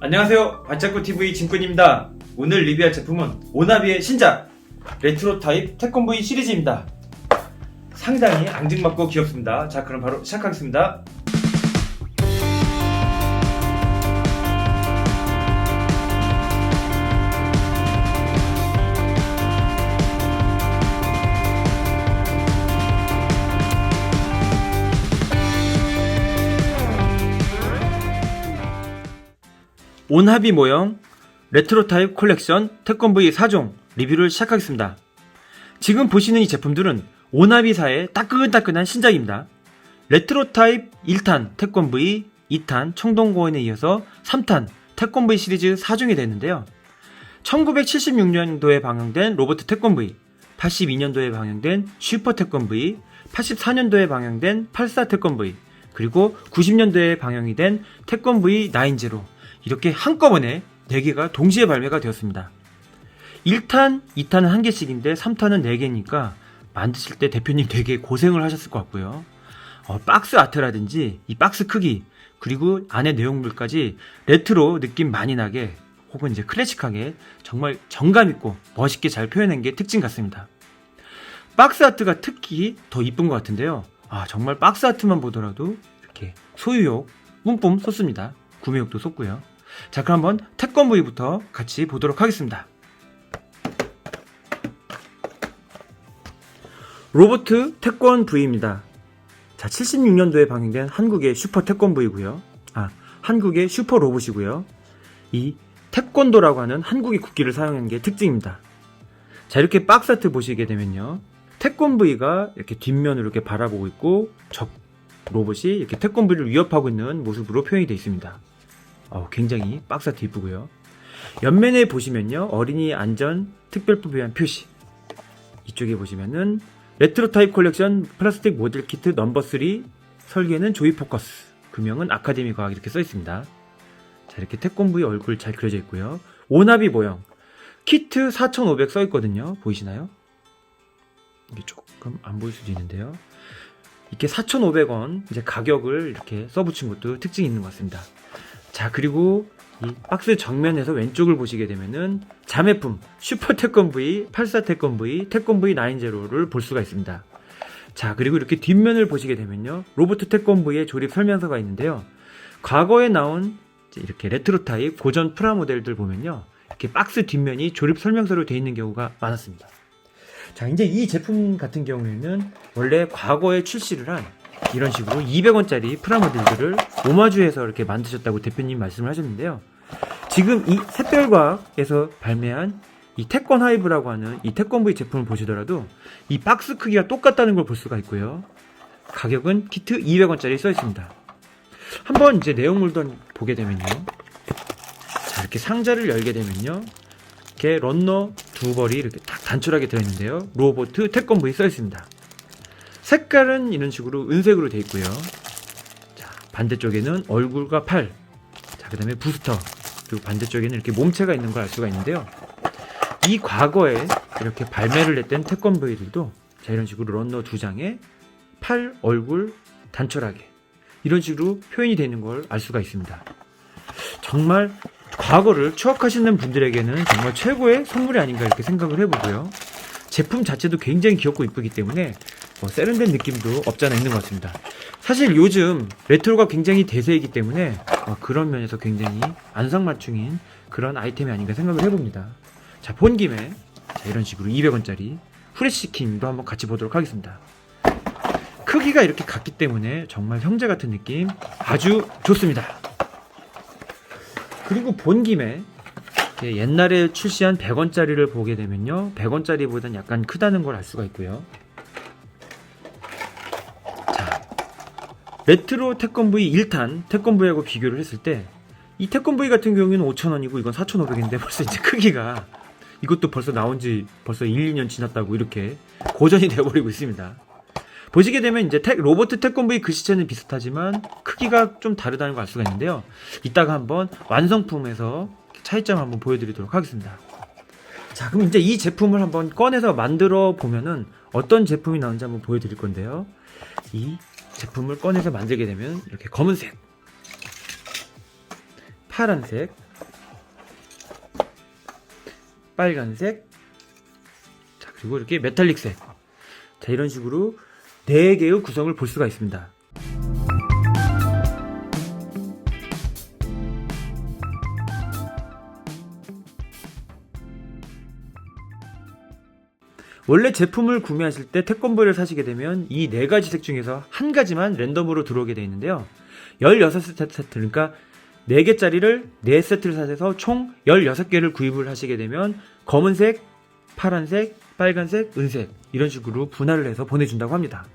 안녕하세요. 반짝구 TV 진꾼입니다. 오늘 리뷰할 제품은 오나비의 신작 레트로 타입 태권 V 시리즈입니다. 상당히 앙증맞고 귀엽습니다. 자, 그럼 바로 시작하겠습니다. 온합이 모형 레트로 타입 콜렉션 태권 V 4종 리뷰를 시작하겠습니다. 지금 보시는 이 제품들은 오나비사의 따끈따끈한 신작입니다. 레트로 타입 1탄 태권 V, 2탄 청동고원에 이어서 3탄 태권 V 시리즈 4종이 됐는데요. 1976년도에 방영된 로버트 태권 V, 82년도에 방영된 슈퍼 태권 V, 84년도에 방영된 84 태권 V, 그리고 90년도에 방영이 된 태권 V 90 이렇게 한꺼번에 4개가 동시에 발매가 되었습니다. 1탄, 2탄은 한 개씩인데 3탄은 4개니까 만드실 때 대표님 되게 고생을 하셨을 것 같고요. 어, 박스 아트라든지 이 박스 크기 그리고 안에 내용물까지 레트로 느낌 많이 나게 혹은 이제 클래식하게 정말 정감 있고 멋있게 잘 표현한 게 특징 같습니다. 박스 아트가 특히 더 이쁜 것 같은데요. 아 정말 박스 아트만 보더라도 이렇게 소유욕 뿜뿜 쏟습니다. 구매욕도 쏟고요. 자 그럼 한번 태권 부위부터 같이 보도록 하겠습니다. 로보트 태권 V입니다. 자, 76년도에 방영된 한국의 슈퍼 태권 V고요. 아, 한국의 슈퍼 로봇이고요. 이 태권도라고 하는 한국의 국기를 사용한 게 특징입니다. 자, 이렇게 박스 아트 보시게 되면요. 태권 V가 이렇게 뒷면으로 이렇게 바라보고 있고 적 로봇이 이렇게 태권 V를 위협하고 있는 모습으로 표현이 되어 있습니다. 어, 굉장히 아트 이쁘고요. 옆면에 보시면요. 어린이 안전 특별법에 의한 표시. 이쪽에 보시면은 레트로 타입 콜렉션 플라스틱 모델 키트 넘버 3 설계는 조이 포커스 금형은 아카데미 과학 이렇게 써 있습니다. 자 이렇게 태권부의 얼굴 잘 그려져 있고요. 오나비 모형 키트 4,500 써 있거든요. 보이시나요? 이게 조금 안 보일 수도 있는데요. 이렇게 4,500원 이제 가격을 이렇게 써붙인 것도 특징이 있는 것 같습니다. 자 그리고 이 박스 정면에서 왼쪽을 보시게 되면은 자매품 슈퍼 태권 V, 84 태권 V, 태권 V 90를 볼 수가 있습니다. 자, 그리고 이렇게 뒷면을 보시게 되면요. 로버트 태권 V의 조립 설명서가 있는데요. 과거에 나온 이렇게 레트로 타입 고전 프라 모델들 보면요. 이렇게 박스 뒷면이 조립 설명서로 되어 있는 경우가 많았습니다. 자, 이제 이 제품 같은 경우에는 원래 과거에 출시를 한 이런 식으로 200원짜리 프라모델들을 오마주해서 이렇게 만드셨다고 대표님 말씀을 하셨는데요. 지금 이 샛별과학에서 발매한 이 태권 하이브라고 하는 이 태권 V 제품을 보시더라도 이 박스 크기가 똑같다는 걸 볼 수가 있고요. 가격은 키트 200원짜리 써 있습니다. 한번 이제 내용물도 보게 되면요. 자, 이렇게 상자를 열게 되면요. 이렇게 런너 두 벌이 이렇게 딱 단촐하게 들어있는데요. 로보트 태권 V 써 있습니다. 색깔은 이런 식으로 은색으로 되어 있고요. 자, 반대쪽에는 얼굴과 팔. 자, 그 다음에 부스터. 그리고 반대쪽에는 이렇게 몸체가 있는 걸 알 수가 있는데요. 이 과거에 이렇게 발매를 했던 태권브이들도 자, 이런 식으로 런너 두 장에 팔, 얼굴 단촐하게 이런 식으로 표현이 되는 걸 알 수가 있습니다. 정말 과거를 추억하시는 분들에게는 정말 최고의 선물이 아닌가 이렇게 생각을 해보고요. 제품 자체도 굉장히 귀엽고 이쁘기 때문에 뭐 세련된 느낌도 없잖아 있는 것 같습니다. 사실 요즘 레트로가 굉장히 대세이기 때문에 어, 그런 면에서 굉장히 안성맞춤인 그런 아이템이 아닌가 생각을 해봅니다. 자, 본 김에 자, 이런 식으로 200원짜리 후레쉬킨도 한번 같이 보도록 하겠습니다. 크기가 이렇게 같기 때문에 정말 형제 같은 느낌 아주 좋습니다. 그리고 본 김에 옛날에 출시한 100원짜리를 보게 되면요. 100원짜리보다는 약간 크다는 걸 알 수가 있고요. 레트로 태권브이 1탄 태권브이하고 비교를 했을 때 이 태권브이 같은 경우에는 5,000원이고 이건 4,500인데 벌써 이제 크기가 이것도 벌써 나온 지 벌써 1, 2년 지났다고 이렇게 고전이 되어버리고 있습니다. 보시게 되면 이제 태, 로버트 태권브이 그 시체는 비슷하지만 크기가 좀 다르다는 걸 알 수가 있는데요. 이따가 한번 완성품에서 차이점 한번 보여드리도록 하겠습니다. 자, 그럼 이제 이 제품을 한번 꺼내서 만들어 보면은 어떤 제품이 나오는지 한번 보여드릴 건데요. 이 제품을 꺼내서 만들게 되면 이렇게 검은색 파란색, 빨간색, 자, 그리고 이렇게 메탈릭색. 자, 이런 식으로 네 개의 구성을 볼 수가 있습니다. 원래 제품을 구매하실 때 태권브이를 사시게 되면 이 네 가지 색 중에서 한 가지만 랜덤으로 들어오게 되어 있는데요. 16세트, 그러니까 4개짜리를 4세트를 사셔서 총 16개를 구입을 하시게 되면 검은색, 파란색, 빨간색, 은색 이런 식으로 분할을 해서 보내준다고 합니다.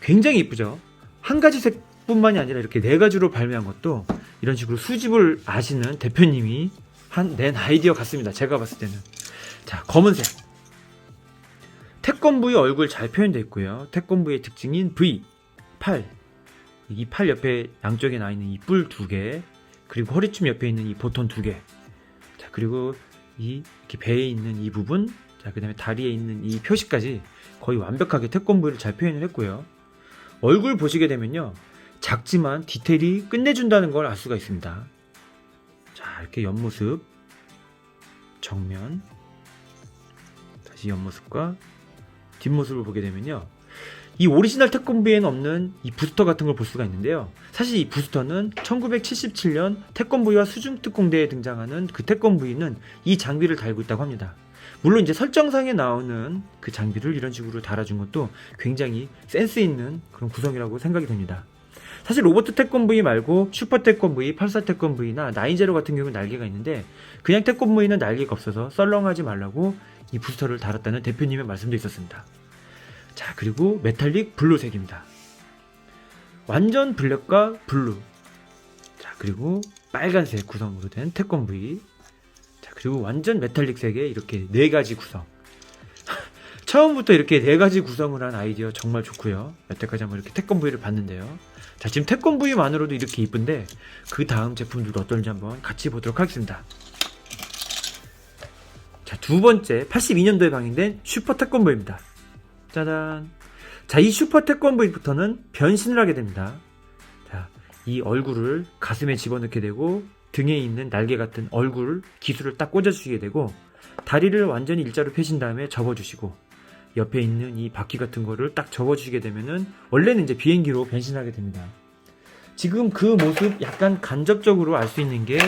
굉장히 이쁘죠? 한 가지 색뿐만이 아니라 이렇게 네 가지로 발매한 것도 이런 식으로 수집을 아시는 대표님이 한 낸 아이디어 같습니다. 제가 봤을 때는. 자, 검은색. 태권부의 얼굴 잘 표현되어 있고요. 태권부의 특징인 V, 팔. 이 팔 옆에 양쪽에 나 있는 이 뿔 두 개, 그리고 허리춤 옆에 있는 이 보톤 두 개. 자, 그리고 이 이렇게 배에 있는 이 부분, 자, 그다음에 다리에 있는 이 표시까지 거의 완벽하게 태권부를 잘 표현을 했고요. 얼굴 보시게 되면요. 작지만 디테일이 끝내준다는 걸 알 수가 있습니다. 자, 이렇게 옆모습, 정면, 다시 옆모습과 뒷모습을 보게 되면요. 이 오리지널 태권브이에는 없는 이 부스터 같은 걸 볼 수가 있는데요. 사실 이 부스터는 1977년 태권브이와 수중특공대에 등장하는 그 태권브이는 이 장비를 달고 있다고 합니다. 물론 이제 설정상에 나오는 그 장비를 이런 식으로 달아준 것도 굉장히 센스 있는 그런 구성이라고 생각이 됩니다. 사실 로버트 태권브이 말고 슈퍼 태권브이, 84 태권브이나 나인제로 같은 경우는 날개가 있는데 그냥 태권브이는 날개가 없어서 썰렁하지 말라고 이 부스터를 달았다는 대표님의 말씀도 있었습니다. 자, 그리고 메탈릭 블루색입니다. 완전 블랙과 블루. 자, 그리고 빨간색 구성으로 된 태권브이. 자, 그리고 완전 메탈릭색의 이렇게 네 가지 구성. 처음부터 이렇게 네 가지 구성을 한 아이디어 정말 좋고요. 여태까지 한번 이렇게 태권브이를 봤는데요. 자, 지금 태권브이만으로도 이렇게 이쁜데 그 다음 제품들도 어떨지 한번 같이 보도록 하겠습니다. 자, 두 번째 82년도에 방영된 슈퍼 태권브이입니다. 짜잔. 자, 이 슈퍼 태권브이부터는 변신을 하게 됩니다. 자, 이 얼굴을 가슴에 집어넣게 되고 등에 있는 날개 같은 얼굴 기술을 딱 꽂아주시게 되고 다리를 완전히 일자로 펴신 다음에 접어주시고 옆에 있는 이 바퀴 같은 거를 딱 접어주시게 되면은 원래는 이제 비행기로 변신하게 됩니다. 지금 그 모습 약간 간접적으로 알 수 있는 게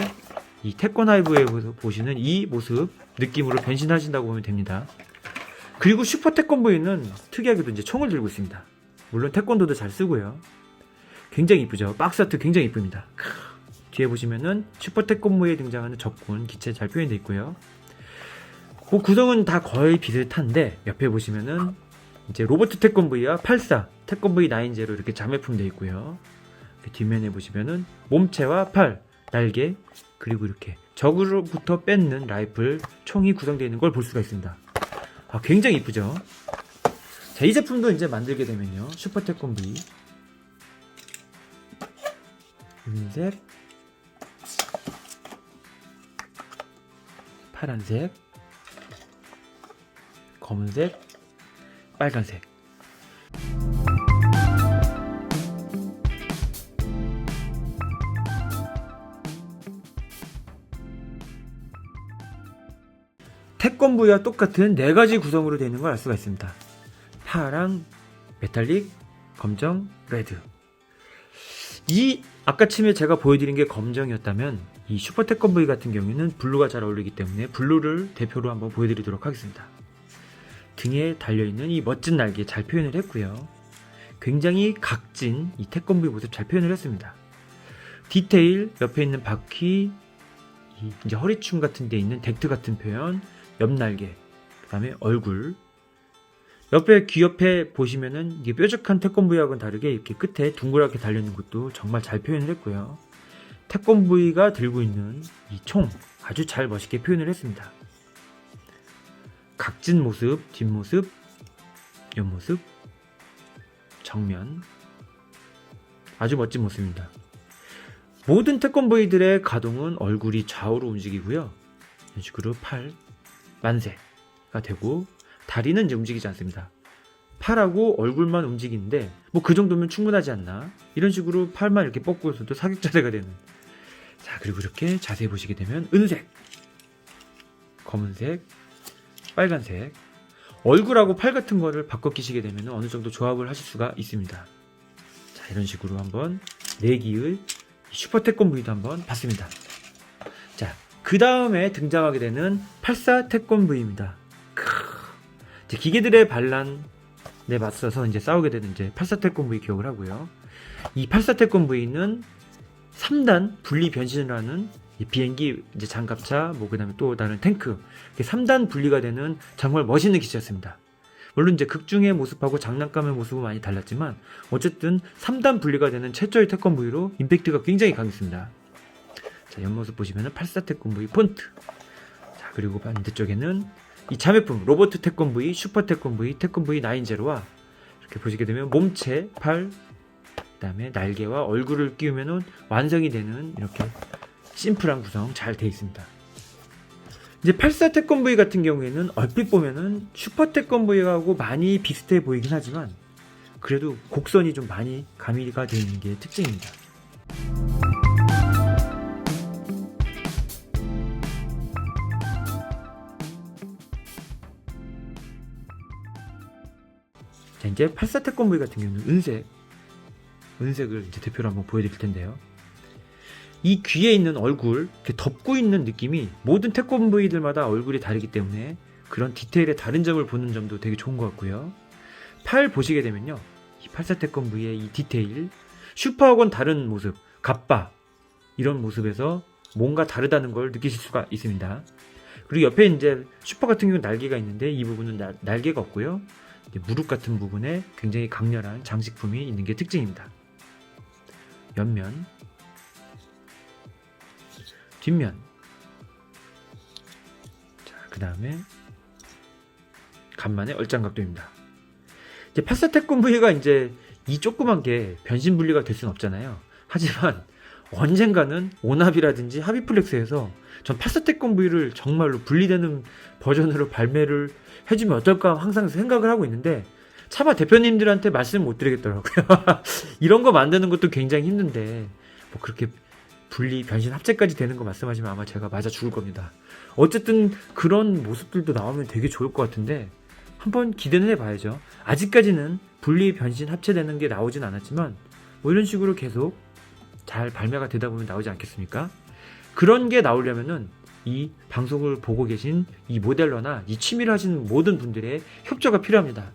이 태권 하이브에 보시는 이 모습 느낌으로 변신하신다고 보면 됩니다. 그리고 슈퍼 태권브이는 특이하게도 이제 총을 들고 있습니다. 물론 태권도도 잘 쓰고요. 굉장히 이쁘죠. 박스 아트 굉장히 이쁩니다. 크, 뒤에 보시면은 슈퍼 태권브이에 등장하는 적군 기체 잘 표현되어 있고요. 그 구성은 다 거의 비슷한데 옆에 보시면은 이제 로버트 태권브이와 84 태권브이 9제로 이렇게 자매품 되어 있고요. 그 뒷면에 보시면은 몸체와 팔, 날개 그리고 이렇게 적으로부터 뺏는 라이플 총이 구성되어 있는 걸 볼 수가 있습니다. 아, 굉장히 이쁘죠? 자, 이 제품도 이제 만들게 되면요. 슈퍼 태권브이. 은색. 파란색. 검은색. 빨간색. 태권브이와 똑같은 네 가지 구성으로 되어 있는 걸 알 수가 있습니다. 파랑, 메탈릭, 검정, 레드. 이 아까 침에 제가 보여드린 게 검정이었다면 이 슈퍼 태권브이 같은 경우에는 블루가 잘 어울리기 때문에 블루를 대표로 한번 보여드리도록 하겠습니다. 등에 달려있는 이 멋진 날개 잘 표현을 했고요. 굉장히 각진 이 태권브이 모습 잘 표현을 했습니다. 디테일, 옆에 있는 바퀴, 이 이제 허리춤 같은 데 있는 덱트 같은 표현, 옆날개, 그 다음에 얼굴. 옆에 귀 옆에 보시면은 이게 뾰족한 태권브이하고는 다르게 이렇게 끝에 둥그랗게 달려있는 것도 정말 잘 표현을 했고요. 태권브이가 들고 있는 이 총 아주 잘 멋있게 표현을 했습니다. 각진 모습, 뒷모습, 옆모습, 정면. 아주 멋진 모습입니다. 모든 태권브이들의 가동은 얼굴이 좌우로 움직이고요. 이런 식으로 팔, 만세가 되고 다리는 이제 움직이지 않습니다. 팔하고 얼굴만 움직이는데 뭐 그 정도면 충분하지 않나? 이런 식으로 팔만 이렇게 뻗고 있어도 사격 자세가 되는 자, 그리고 이렇게 자세히 보시게 되면 은색, 검은색, 빨간색, 얼굴하고 팔 같은 거를 바꿔 끼시게 되면 어느 정도 조합을 하실 수가 있습니다. 자, 이런 식으로 한번 내기의 슈퍼 태권브이도 한번 봤습니다. 자, 그 다음에 등장하게 되는 84 태권브이입니다. 이제 기계들의 반란에 맞서서 이제 싸우게 되는 이제 84 태권브이 기억을 하고요. 이 84 태권브이는 3단 분리 변신을 하는 이 비행기 이제 장갑차 뭐 그다음에 또 다른 탱크 이렇게 3단 분리가 되는 정말 멋있는 기체였습니다. 물론 이제 극중의 모습하고 장난감의 모습은 많이 달랐지만 어쨌든 3단 분리가 되는 최초의 태권브이로 임팩트가 굉장히 강했습니다. 자, 옆모습 보시면은 84 태권브이 폰트. 자, 그리고 반대쪽에는 이 자매품 로버트 태권브이, 슈퍼 태권브이, 태권브이 9제로와 이렇게 보시게 되면 몸체, 팔, 그다음에 날개와 얼굴을 끼우면은 완성이 되는 이렇게 심플한 구성 잘 돼 있습니다. 이제 84 태권브이 같은 경우에는 얼핏 보면은 슈퍼 태권브이하고 많이 비슷해 보이긴 하지만 그래도 곡선이 좀 많이 가미가 되어 있는 게 특징입니다. 자, 이제 84 태권브이 같은 경우는 은색, 은색을 이제 대표로 한번 보여드릴 텐데요. 이 귀에 있는 얼굴, 이렇게 덮고 있는 느낌이 모든 태권브이들마다 얼굴이 다르기 때문에 그런 디테일의 다른 점을 보는 점도 되게 좋은 것 같고요. 팔 보시게 되면요. 이84 태권브이의 이 디테일, 슈퍼하고는 다른 모습, 갑바, 이런 모습에서 뭔가 다르다는 걸 느끼실 수가 있습니다. 그리고 옆에 이제 슈퍼 같은 경우는 날개가 있는데 이 부분은 나- 날개가 없고요. 무릎 같은 부분에 굉장히 강렬한 장식품이 있는 게 특징입니다. 옆면, 뒷면, 자, 그 다음에 간만에 얼짱각도입니다. 이제 파사 태권브이가 이제 이 조그만 게 변신 분리가 될 수는 없잖아요. 하지만 언젠가는 오나비라든지 하비플렉스에서 전 파사 태권브이를 정말로 분리되는 버전으로 발매를 해주면 어떨까 항상 생각을 하고 있는데 차마 대표님들한테 말씀 못 드리겠더라고요. 이런 거 만드는 것도 굉장히 힘든데 뭐 그렇게 분리 변신 합체까지 되는 거 말씀하시면 아마 제가 맞아 죽을 겁니다. 어쨌든 그런 모습들도 나오면 되게 좋을 것 같은데 한번 기대는 해봐야죠. 아직까지는 분리 변신 합체되는 게 나오진 않았지만 뭐 이런 식으로 계속 잘 발매가 되다 보면 나오지 않겠습니까? 그런 게 나오려면은 이 방송을 보고 계신 이 모델러나 이 취미를 하시는 모든 분들의 협조가 필요합니다.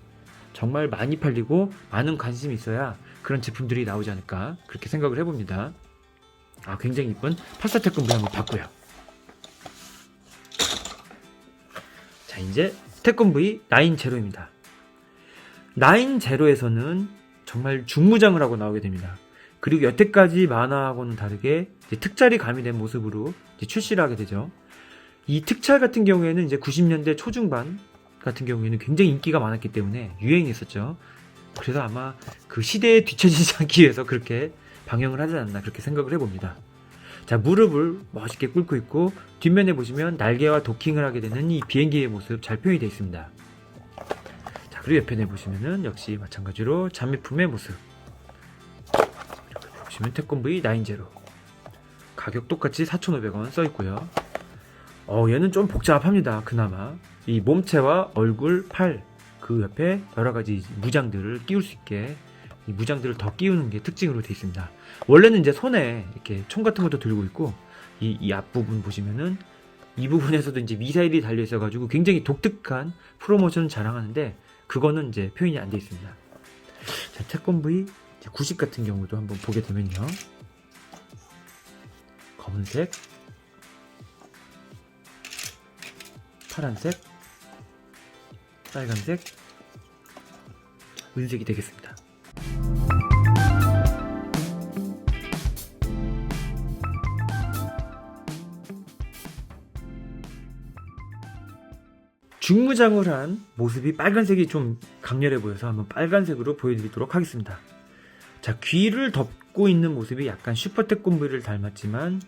정말 많이 팔리고 많은 관심이 있어야 그런 제품들이 나오지 않을까 그렇게 생각을 해봅니다. 아 굉장히 이쁜 파스타 태권브 한번 봤고요. 자 이제 태권브이 9제로입니다. 9 제로에서는 정말 중무장을 하고 나오게 됩니다. 그리고 여태까지 만화하고는 다르게 특촬이 가미된 모습으로 출시를 하게 되죠. 이 특촬 같은 경우에는 이제 90년대 초중반 같은 경우에는 굉장히 인기가 많았기 때문에 유행했었죠. 그래서 아마 그 시대에 뒤처지지 않기 위해서 그렇게 방영을 하지 않나 그렇게 생각을 해봅니다. 자, 무릎을 멋있게 꿇고 있고 뒷면에 보시면 날개와 도킹을 하게 되는 이 비행기의 모습 잘 표현이 되어 있습니다. 자, 그리고 옆에 보시면은 역시 마찬가지로 잔미품의 모습. 이렇게 보시면 태권브이 9제로. 가격 똑같이 4,500원 써 있고요. 어, 얘는 좀 복잡합니다. 그나마. 이 몸체와 얼굴, 팔, 그 옆에 여러 가지 무장들을 끼울 수 있게 이 무장들을 더 끼우는 게 특징으로 되어 있습니다. 원래는 이제 손에 이렇게 총 같은 것도 들고 있고 이, 이 앞부분 보시면은 이 부분에서도 이제 미사일이 달려 있어가지고 굉장히 독특한 프로모션을 자랑하는데 그거는 이제 표현이 안 돼 있습니다. 자, 태권브이 90 같은 경우도 한번 보게 되면요. 검은색, 파란색, 빨간색, 은색이 되겠습니다. 중무장을 한 모습이 빨간색이 좀 강렬해 보여서 한번 빨간색으로 보여드리도록 하겠습니다. 자, 귀를 덮고 있는 모습이 약간 슈퍼 태권브이를 닮았지만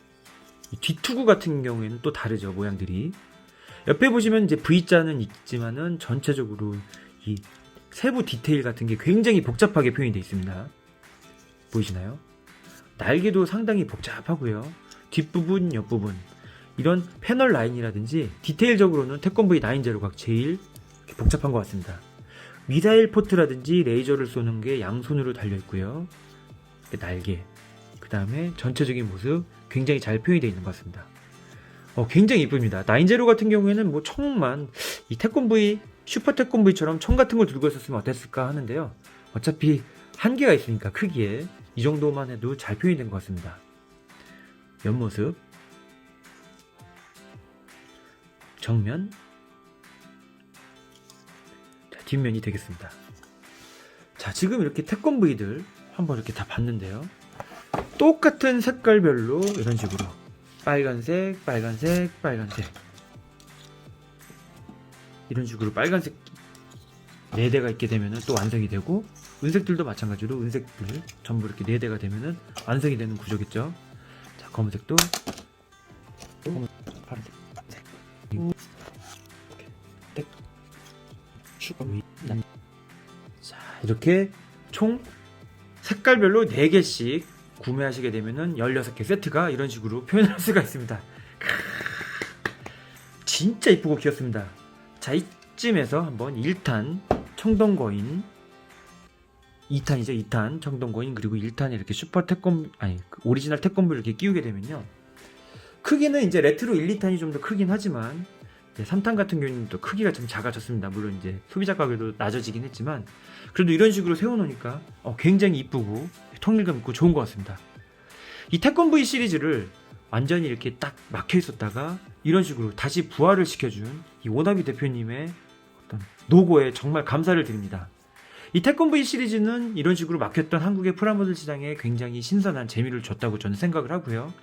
이 뒤투구 같은 경우에는 또 다르죠 모양들이. 옆에 보시면 이제 V자는 있지만은 전체적으로 이 세부 디테일 같은 게 굉장히 복잡하게 표현이 되어 있습니다. 보이시나요? 날개도 상당히 복잡하고요. 뒷부분, 옆부분 이런 패널 라인이라든지 디테일적으로는 태권브이 9제로가 제일 복잡한 것 같습니다. 미사일 포트라든지 레이저를 쏘는 게 양손으로 달려 있고요. 날개, 그 다음에 전체적인 모습 굉장히 잘 표현이 되어 있는 것 같습니다. 어, 굉장히 이쁩니다. 9제로 같은 경우에는 뭐 총만 이 태권브이 슈퍼 태권브이처럼 총 같은 걸 들고 있었으면 어땠을까 하는데요. 어차피 한계가 있으니까 크기에 이 정도만 해도 잘 표현이 된 것 같습니다. 옆모습 정면. 자, 뒷면이 되겠습니다. 자 지금 이렇게 태권브이들 한번 이렇게 다 봤는데요. 똑같은 색깔별로 이런 식으로. 빨간색, 빨간색, 빨간색. 이런 식으로 빨간색 4대가 있게 되면 또 완성이 되고 은색들도 마찬가지로 은색들 전부 이렇게 4대가 되면 완성이 되는 구조겠죠? 자 검은색도. 검은, 자 이렇게 총 색깔별로 4개씩 구매하시게 되면은 16개 세트가 이런 식으로 표현할 수가 있습니다. 진짜 이쁘고 귀엽습니다. 자 이쯤에서 한번 1탄 청동거인 2탄이죠 2탄 청동거인 그리고 1탄에 이렇게 슈퍼 태권 아니 그 오리지널 태권부를 이렇게 끼우게 되면요 크기는 이제 레트로 1, 2탄이 좀 더 크긴 하지만 이제 3탄 같은 경우는 또 크기가 좀 작아졌습니다 물론 이제 소비자 가격도 낮아지긴 했지만 그래도 이런 식으로 세워놓으니까 어, 굉장히 이쁘고 통일감 있고 좋은 것 같습니다 이 태권브이 시리즈를 완전히 이렇게 딱 막혀 있었다가 이런 식으로 다시 부활을 시켜준 이 오나비 대표님의 어떤 노고에 정말 감사를 드립니다. 이 태권브이 시리즈는 이런 식으로 막혔던 한국의 프라모델 시장에 굉장히 신선한 재미를 줬다고 저는 생각을 하고요.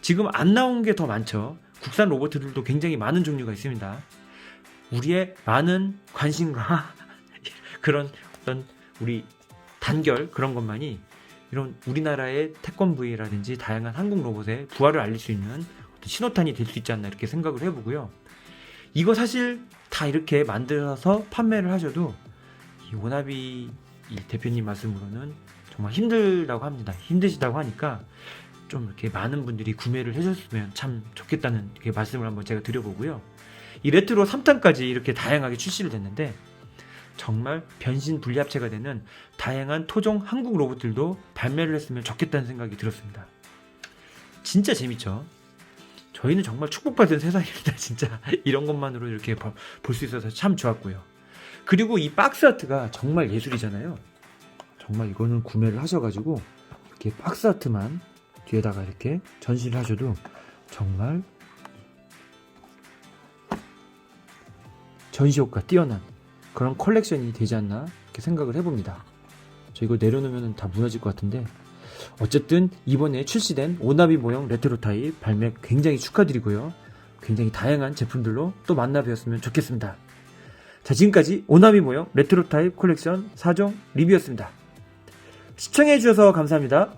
지금 안 나온 게 더 많죠. 국산 로봇들도 굉장히 많은 종류가 있습니다. 우리의 많은 관심과 그런 어떤 우리 단결 그런 것만이 이런 우리나라의 태권브이라든지 다양한 한국 로봇의 부활을 알릴 수 있는 신호탄이 될 수 있지 않나 이렇게 생각을 해보고요. 이거 사실 다 이렇게 만들어서 판매를 하셔도 이이 대표님 말씀으로는 정말 힘들다고 합니다. 힘드시다고 하니까 좀 이렇게 많은 분들이 구매를 해줬으면 참 좋겠다는 말씀을 한번 제가 드려보고요. 이 레트로 3탄까지 이렇게 다양하게 출시를 됐는데 정말 변신 분리합체가 되는 다양한 토종 한국 로봇들도 발매를 했으면 좋겠다는 생각이 들었습니다. 진짜 재밌죠? 저희는 정말 축복받은 세상입니다. 진짜 이런 것만으로 이렇게 볼 수 있어서 참 좋았고요. 그리고 이 박스 아트가 정말 예술이잖아요. 정말 이거는 구매를 하셔가지고 이렇게 박스 아트만 뒤에다가 이렇게 전시를 하셔도 정말 전시 효과 뛰어난 그런 컬렉션이 되지 않나 이렇게 생각을 해봅니다. 저 이거 내려놓으면 다 무너질 것 같은데 어쨌든 이번에 출시된 오나비 모형 레트로 타입 발매 굉장히 축하드리고요. 굉장히 다양한 제품들로 또 만나 뵈었으면 좋겠습니다. 자 지금까지 오나비 모형 레트로 타입 콜렉션 4종 리뷰였습니다. 시청해주셔서 감사합니다.